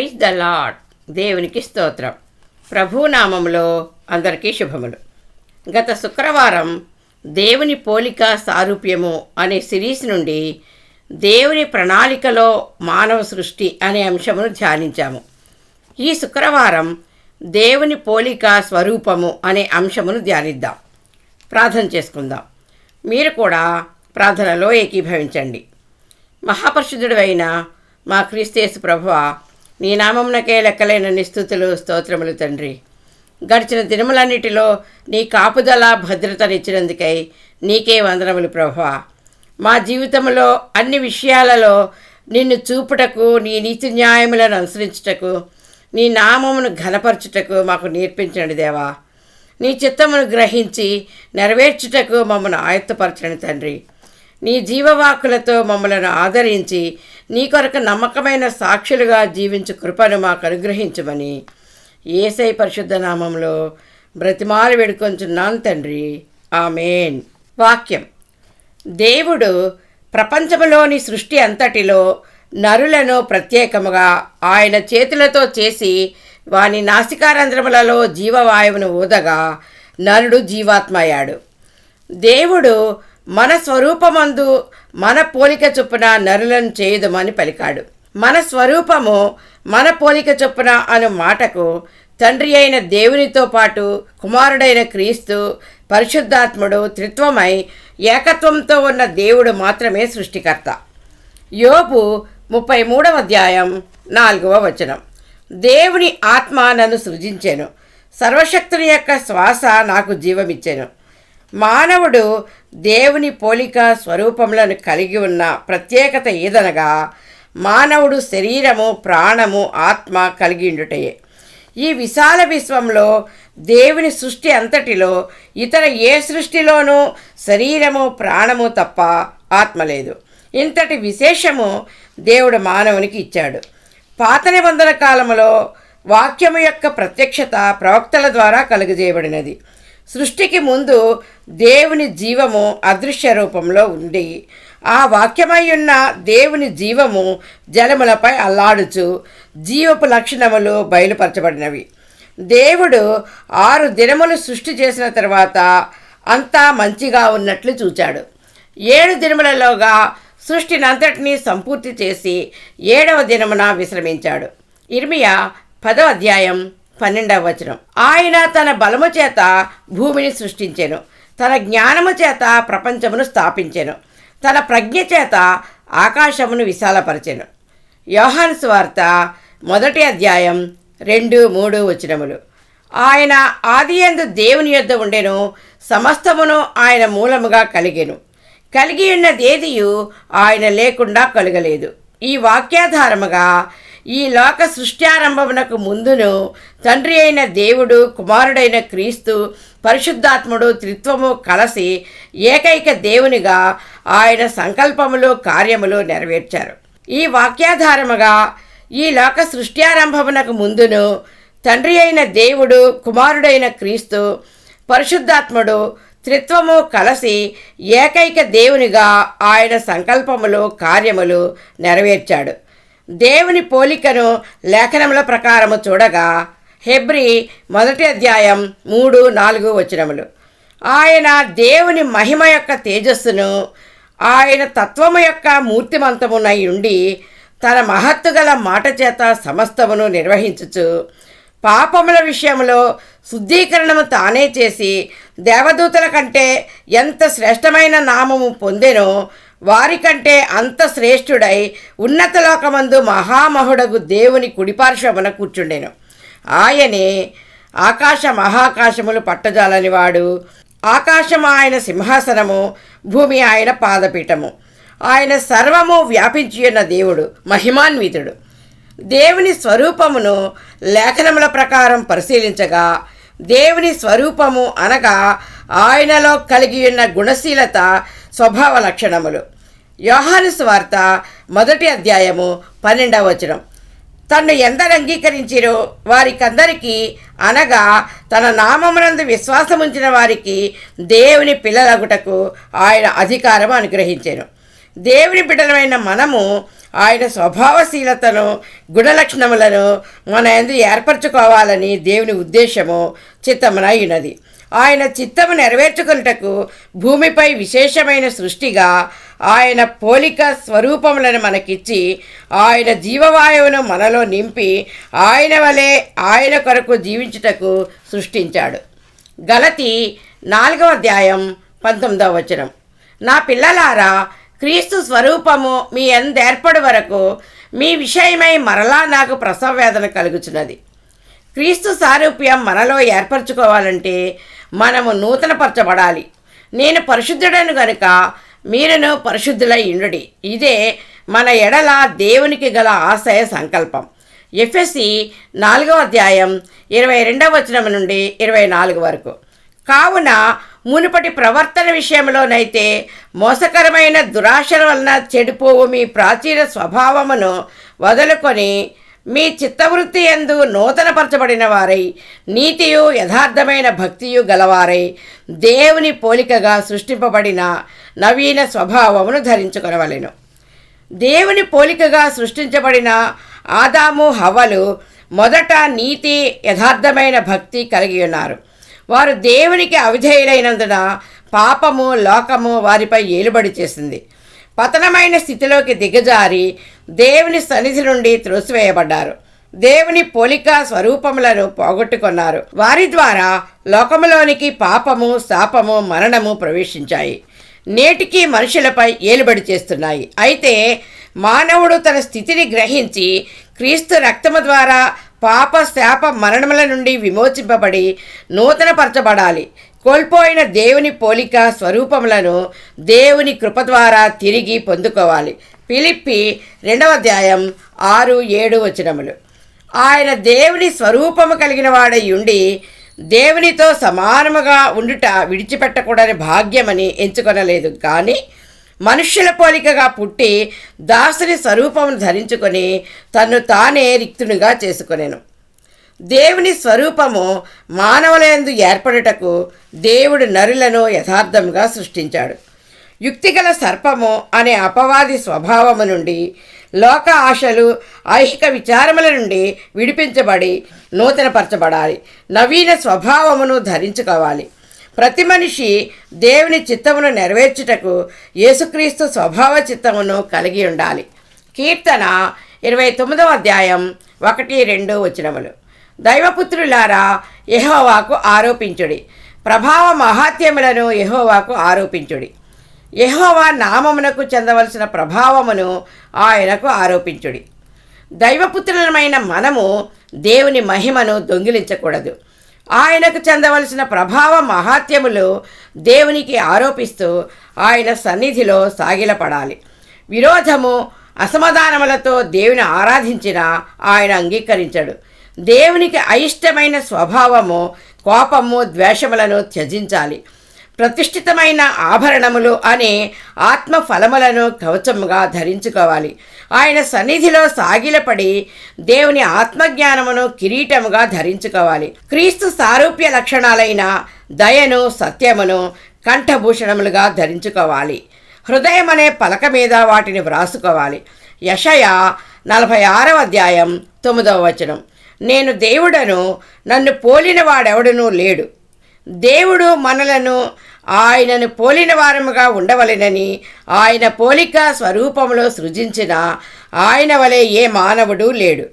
Praise the lord దేవునికి స్తోత్రం. ప్రభునామంలో అందరికీ శుభములు. గత శుక్రవారం దేవుని పోలిక సారూప్యము అనే సిరీస్ నుండి దేవుని ప్రణాళికలో మానవ సృష్టి అనే అంశమును ధ్యానించాము. ఈ శుక్రవారం దేవుని పోలిక స్వరూపము అనే అంశమును ధ్యానిద్దాం. ప్రార్థన చేసుకుందాం. మీరు కూడా ప్రార్థనలో ఏకీభవించండి. మహాపరిశుద్ధుడు అయిన మా క్రీస్తేసు ప్రభువ నీ నామమునకే లెక్కలేన స్థుతులు స్తోత్రములు తండ్రి. గడిచిన దినములన్నిటిలో నీ కాపుదల భద్రతనిచ్చినందుకై నీకే వందనములు ప్రభా మా జీవితంలో అన్ని విషయాలలో నిన్ను చూపుటకు నీ నీతి న్యాయములను అనుసరించుటకు నీ నామమును ఘనపరచుటకు మాకు నేర్పించండి దేవా. నీ చిత్తమును గ్రహించి నెరవేర్చుటకు మమ్మల్ని ఆయత్తపరచండి తండ్రి. నీ జీవవాకులతో మమ్మలను ఆదరించి నీ కొరకు నమ్మకమైన సాక్షులుగా జీవించు కృపను మాకు అనుగ్రహించమని ఏసై పరిశుద్ధ నామంలో బ్రతిమాలు వేడుకొంచున్నాను తండ్రి. ఆమెన్. వాక్యం. దేవుడు ప్రపంచంలోని సృష్టి అంతటిలో నరులను ప్రత్యేకముగా ఆయన చేతులతో చేసి వాని నాసికారంధ్రములలో జీవవాయువును ఊదగా నరుడు జీవాత్మయ్యాడు. దేవుడు మన స్వరూపమందు మన పోలిక చొప్పున నరులను చేయుదమని పలికాడు. మన స్వరూపము మన పోలిక చొప్పున అను మాటకు తండ్రి అయిన దేవునితో పాటు కుమారుడైన క్రీస్తు పరిశుద్ధాత్ముడు త్రిత్వమై ఏకత్వంతో ఉన్న దేవుడు మాత్రమే సృష్టికర్త. యోపు ముప్పై మూడవ అధ్యాయం నాలుగవ వచనం. దేవుని ఆత్మ నన్ను సృజించాను. సర్వశక్తుని యొక్క శ్వాస నాకు జీవమిచ్చాను. మానవుడు దేవుని పోలిక స్వరూపములను కలిగి ఉన్న ప్రత్యేకత ఏదనగా మానవుడు శరీరము ప్రాణము ఆత్మ కలిగి ఉండుటయే ఈ విశాల విశ్వంలో దేవుని సృష్టి అంతటిలో ఇతర ఏ సృష్టిలోనూ శరీరము ప్రాణము తప్ప ఆత్మ లేదు. ఇంతటి విశేషము దేవుడు మానవునికి ఇచ్చాడు. పాత నిబంధన కాలములో వాక్యము యొక్క ప్రత్యక్షత ప్రవక్తల ద్వారా కలుగజేయబడినది. సృష్టికి ముందు దేవుని జీవము అదృశ్య రూపంలో ఉండి ఆ వాక్యమయ్యున్న దేవుని జీవము జలములపై అల్లాడుచు జీవపు లక్షణములు బయలుపరచబడినవి. దేవుడు ఆరు దినములు సృష్టి చేసిన తర్వాత అంతా మంచిగా ఉన్నట్లు చూచాడు. ఏడు దినములలోగా సృష్టినంతటినీ సంపూర్తి చేసి ఏడవ దినమున విశ్రమించాడు. ఇర్మియా పదో అధ్యాయం పన్నెండవ వచనం. ఆయన తన బలము చేత భూమిని సృష్టించెను. తన జ్ఞానము చేత ప్రపంచమును స్థాపించెను. తన ప్రజ్ఞ చేత ఆకాశమును విశాలపరచెను. యోహాన్ స్వార్త మొదటి అధ్యాయం రెండు మూడు వచనములు. ఆయన ఆదియందు దేవుని యొద్ద ఉండెను. సమస్తమును ఆయన మూలముగా కలిగెను. కలిగి ఉన్నదేదియు ఆయన లేకుండా కలగలేదు. ఈ వాక్యాధారముగా ఈ లోక సృష్ట్యారంభమునకు ముందును తండ్రి అయిన దేవుడు కుమారుడైన క్రీస్తు పరిశుద్ధాత్ముడు త్రిత్వము కలసి ఏకైక దేవునిగా ఆయన సంకల్పములు కార్యములు నెరవేర్చారు. ఈ వాక్యాధారముగా ఈ లోక సృష్ట్యారంభమునకు ముందును తండ్రి అయిన దేవుడు కుమారుడైన క్రీస్తు పరిశుద్ధాత్ముడు త్రిత్వము కలసి ఏకైక దేవునిగా ఆయన సంకల్పములు కార్యములు నెరవేర్చాడు. దేవుని పోలికను లేఖనముల ప్రకారము చూడగా హెబ్రి మొదటి అధ్యాయం మూడు నాలుగు వచనములు. ఆయన దేవుని మహిమ యొక్క తేజస్సును ఆయన తత్వము యొక్క మూర్తిమంతమునై ఉండి తన మహత్తు గల మాట చేత సమస్తమును నిర్వహించుచు పాపముల విషయంలో శుద్ధీకరణము తానే చేసి దేవదూతల కంటే ఎంత శ్రేష్టమైన నామము పొందెనో వారికంటే అంత శ్రేష్ఠుడై ఉన్నతలోకమందు మహామహుడగు దేవుని కుడిపార్శ్వమున కూర్చుండెను. ఆయనే ఆకాశ మహాకాశములు పట్టజాలని వాడు. ఆకాశము ఆయన సింహాసనము భూమి ఆయన పాదపీఠము. ఆయన సర్వము వ్యాపించి ఉన్న దేవుడు మహిమాన్వితుడు. దేవుని స్వరూపమును లేఖనముల ప్రకారం పరిశీలించగా దేవుని స్వరూపము అనగా ఆయనలో కలిగి ఉన్న గుణశీలత స్వభావ లక్షణములు. యోహాను స్వార్త మొదటి అధ్యాయము పన్నెండవ వచనం. తన్ను ఎందరు అంగీకరించిరో వారికందరికీ అనగా తన నామమునందు విశ్వాసముంచిన వారికి దేవుని పిల్లలగుటకు ఆయన అధికారం అనుగ్రహించాను. దేవుని బిడ్డలమైన మనము ఆయన స్వభావశీలతను గుణలక్షణములను మన ఎందు ఏర్పరచుకోవాలని దేవుని ఉద్దేశము చిత్తమునై ఆయన చిత్తము నెరవేర్చుకున్నటకు భూమిపై విశేషమైన సృష్టిగా ఆయన పోలిక స్వరూపములను మనకిచ్చి ఆయన జీవవాయువును మనలో నింపి ఆయన వలె ఆయన కొరకు జీవించుటకు సృష్టించాడు. గలతి నాలుగవ అధ్యాయం పంతొమ్మిదవ వచనం. నా పిల్లలారా క్రీస్తు స్వరూపము మీ ఎందేర్పడి వరకు మీ విషయమై మరలా నాకు ప్రసవ వేదన కలుగుచున్నది. క్రీస్తు సారూప్యం మనలో ఏర్పరచుకోవాలంటే మనము నూతనపరచబడాలి. నేను పరిశుద్ధుడను గనుక మీరును పరిశుద్ధులై ఇండుడి ఇదే మన ఎడల దేవునికి గల ఆశయ సంకల్పం. ఎఫ్ఎస్సి నాలుగవ అధ్యాయం ఇరవై రెండవ వచనం నుండి ఇరవై నాలుగు వరకు. కావున మునుపటి ప్రవర్తన విషయంలోనైతే మోసకరమైన దురాశల వలన చెడిపోవు మీ ప్రాచీన స్వభావమును వదులుకొని మీ చిత్తవృత్తి ఎందు నూతనపరచబడిన వారై నీతియు యథార్థమైన భక్తియు గలవారై దేవుని పోలికగా సృష్టింపబడిన నవీన స్వభావమును ధరించుకొనవలెను. దేవుని పోలికగా సృష్టించబడిన ఆదాము హవలు మొదట నీతి యథార్థమైన భక్తి కలిగి ఉన్నారు. వారు దేవునికి అవిధేయులైనందున పాపము లోకము వారిపై ఏలుబడి చేసింది. పతనమైన స్థితిలోకి దిగజారి దేవుని సన్నిధి నుండి త్రోసివేయబడ్డారు. దేవుని పోలిక స్వరూపములను పోగొట్టుకున్నారు. వారి ద్వారా లోకములోనికి పాపము శాపము మరణము ప్రవేశించాయి. నేటికి మనుషులపై ఏలుబడి చేస్తున్నాయి. అయితే మానవుడు తన స్థితిని గ్రహించి క్రీస్తు రక్తము ద్వారా పాప శాప మరణముల నుండి విమోచింపబడి నూతనపరచబడాలి. కోల్పోయిన దేవుని పోలిక స్వరూపములను దేవుని కృప ద్వారా తిరిగి పొందుకోవాలి. పిలిప్పి రెండవ అధ్యాయం ఆరు ఏడు వచనములు. ఆయన దేవుని స్వరూపము కలిగిన వాడై ఉండి దేవునితో సమానముగా ఉండుట విడిచిపెట్టకూడని భాగ్యమని ఎంచుకొనలేదు. కానీ మనుష్యుల పోలికగా పుట్టి దాసుని స్వరూపమును ధరించుకొని తన్ను తానే రిక్తునిగా చేసుకునేను. దేవుని స్వరూపము మానవులందు ఏర్పడుటకు దేవుడు నరులను యథార్థముగా సృష్టించాడు. యుక్తిగల సర్పము అనే అపవాది స్వభావము నుండి లోక ఆశలు ఐహిక విచారముల నుండి విడిపించబడి నూతనపరచబడాలి. నవీన స్వభావమును ధరించుకోవాలి. ప్రతి మనిషి దేవుని చిత్తమును నెరవేర్చుటకు యేసుక్రీస్తు స్వభావ చిత్తమును కలిగి ఉండాలి. కీర్తన ఇరవై తొమ్మిదవ అధ్యాయం ఒకటి రెండు వచనములు. దైవపుత్రులారా యహోవాకు ఆరోపించుడి. ప్రభావ మహాత్యములను యహోవాకు ఆరోపించుడి. యహోవా నామమునకు చెందవలసిన ప్రభావమును ఆయనకు ఆరోపించుడి. దైవపుత్రులమైన మనము దేవుని మహిమను దొంగిలించకూడదు. ఆయనకు చెందవలసిన ప్రభావ మహాత్యములు దేవునికి ఆరోపిస్తూ ఆయన సన్నిధిలో సాగిలపడాలి. విరోధము అసమాధానములతో దేవుని ఆరాధించిన ఆయన అంగీకరించడు. దేవునికి అయిష్టమైన స్వభావము కోపము ద్వేషములను త్యజించాలి. ప్రతిష్ఠితమైన ఆభరణములు అనే ఆత్మ ఫలములను కవచముగా ధరించుకోవాలి. ఆయన సన్నిధిలో సాగిలపడి దేవుని ఆత్మజ్ఞానమును కిరీటముగా ధరించుకోవాలి. క్రీస్తు సారూప్య లక్షణాలైన దయను సత్యమును కంఠభూషణములుగా ధరించుకోవాలి. హృదయం అనే పలక మీద వాటిని వ్రాసుకోవాలి. యషయ నలభై ఆరవ అధ్యాయం తొమ్మిదవ వచనం. నేను దేవుడను నన్ను పోలిన వాడెవడనూ లేడు. దేవుడు మనలను ఆయనను పోలిన వారముగా ఉండవలెనని ఆయన పోలిక స్వరూపములో సృజించిన ఆయన వలె ఏ మానవుడు లేడు.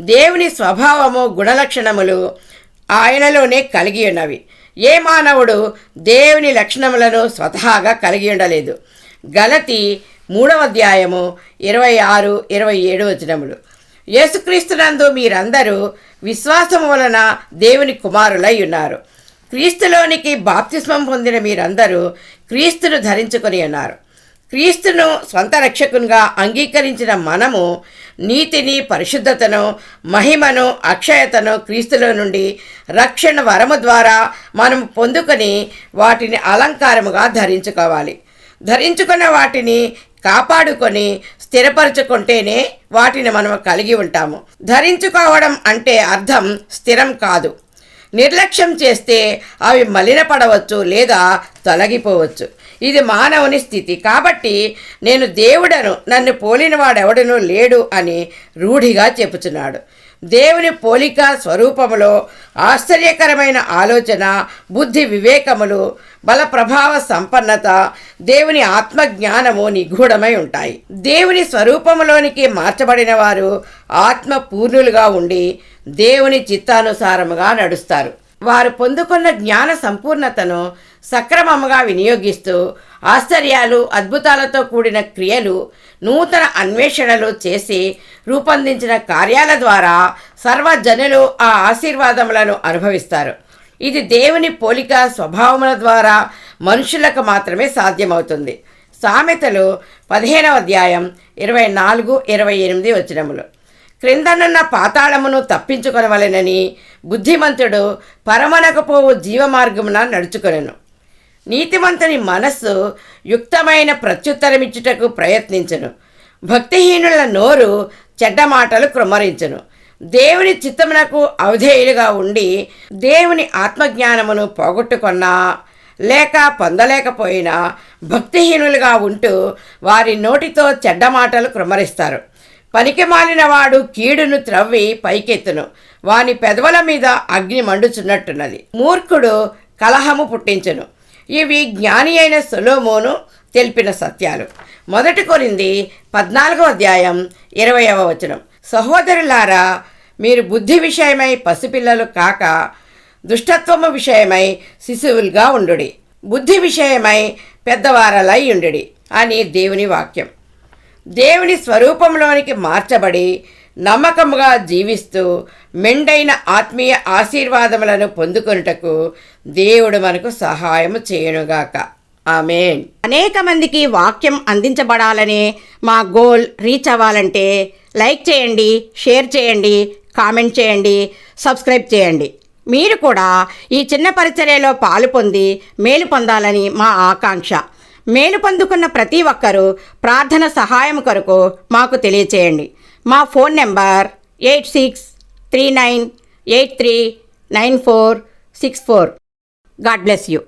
దేవుని స్వభావము గుణలక్షణములు ఆయనలోనే కలిగి ఉన్నవి. ఏ మానవుడు దేవుని లక్షణములను స్వతహాగా కలిగి ఉండలేదు. గలతి మూడవ అధ్యాయము ఇరవై ఆరు ఇరవై ఏడు వచనములు. యేసుక్రీస్తునందు మీరందరూ విశ్వాసం వలన దేవుని కుమారులై ఉన్నారు. క్రీస్తులోనికి బాప్తిస్మం పొందిన మీరందరూ క్రీస్తును ధరించుకొని ఉన్నారు. క్రీస్తును స్వంత రక్షకునిగా అంగీకరించిన మనము నీతిని పరిశుద్ధతను మహిమను అక్షయతను క్రీస్తులో నుండి రక్షణ వరము ద్వారా మనం పొందుకొని వాటిని అలంకారముగా ధరించుకోవాలి. ధరించుకున్న వాటిని కాపాడుకొని స్థిరపరచుకుంటేనే వాటిని మనం కలిగి ఉంటాము. ధరించుకోవడం అంటే అర్థం స్థిరం కాదు. నిర్లక్ష్యం చేస్తే అవి మలినపడవచ్చు లేదా తొలగిపోవచ్చు. ఇది మానవుని స్థితి. కాబట్టి నేను దేవుడను నన్ను పోలినవాడెవడనూ లేడు అని రూఢిగా చెబుతున్నాడు దేవుని పోలిక స్వరూపములో ఆశ్చర్యకరమైన ఆలోచన బుద్ధి వివేకములు బల ప్రభావ సంపన్నత దేవుని ఆత్మజ్ఞానము నిగూఢమై ఉంటాయి. దేవుని స్వరూపములోనికి మార్చబడిన వారు ఆత్మ పూర్ణులుగా ఉండి దేవుని చిత్తానుసారముగా నడుస్తారు. వారు పొందుకున్న జ్ఞాన సంపూర్ణతను సక్రమముగా వినియోగిస్తూ ఆశ్చర్యాలు అద్భుతాలతో కూడిన క్రియలు నూతన అన్వేషణలు చేసి రూపొందించిన కార్యాల ద్వారా సర్వజనులు ఆ ఆశీర్వాదములను అనుభవిస్తారు. ఇది దేవుని పోలిక స్వభావముల ద్వారా మనుషులకు మాత్రమే సాధ్యమవుతుంది. సామెతలు పదిహేనవ అధ్యాయం ఇరవై నాలుగు ఇరవై ఎనిమిది వచనములు. క్రిందనున్న పాతాళమును తప్పించుకొనవలెనని బుద్ధిమంతుడు పరమనకపోవు జీవమార్గమున నడుచుకొనెను. నీతివంతుని మనస్సు యుక్తమైన ప్రత్యుత్తరమిచ్చుటకు ప్రయత్నించను. భక్తిహీనుల నోరు చెడ్డ మాటలు కృమ్మరించను దేవుని చిత్తమునకు అవధేయులుగా ఉండి దేవుని ఆత్మజ్ఞానమును పోగొట్టుకున్నా లేక పొందలేకపోయినా భక్తిహీనులుగా ఉంటూ వారి నోటితో చెడ్డ మాటలు కృమ్మరిస్తారు పనికి మాలినవాడు కీడును త్రవ్వి పైకెత్తును. వాని పెదవుల మీద అగ్ని మండుచున్నట్టున్నది. మూర్ఖుడు కలహము పుట్టించును. ఇవి జ్ఞాని అయిన సొలోమోను తెలిపిన సత్యాలు. మొదటి కొరింది పద్నాలుగో అధ్యాయం ఇరవయవ వచనం. సహోదరులారా మీరు బుద్ధి విషయమై పసిపిల్లలు కాక దుష్టత్వము విషయమై శిశువులుగా ఉండుడి. బుద్ధి విషయమై పెద్దవారలై ఉండుడి అని దేవుని వాక్యం. దేవుని స్వరూపంలోనికి మార్చబడి నమ్మకముగా జీవిస్తూ మెండైన ఆత్మీయ ఆశీర్వాదములను పొందుకొనుటకు దేవుడు మనకు సహాయము చేయనుగాక. ఆమెన్. అనేక మందికి వాక్యం అందించబడాలనే మా గోల్ రీచ్ అవ్వాలంటే లైక్ చేయండి షేర్ చేయండి కామెంట్ చేయండి సబ్స్క్రైబ్ చేయండి. మీరు కూడా ఈ చిన్న పరిచర్యలో పాలు పొంది మేలు పొందాలని మా ఆకాంక్ష. మేలు పొందుకున్న ప్రతి ఒక్కరూ ప్రార్థన సహాయం కొరకు మాకు తెలియచేయండి. మా phone number eight six three nine eight three nine four six four. God bless you.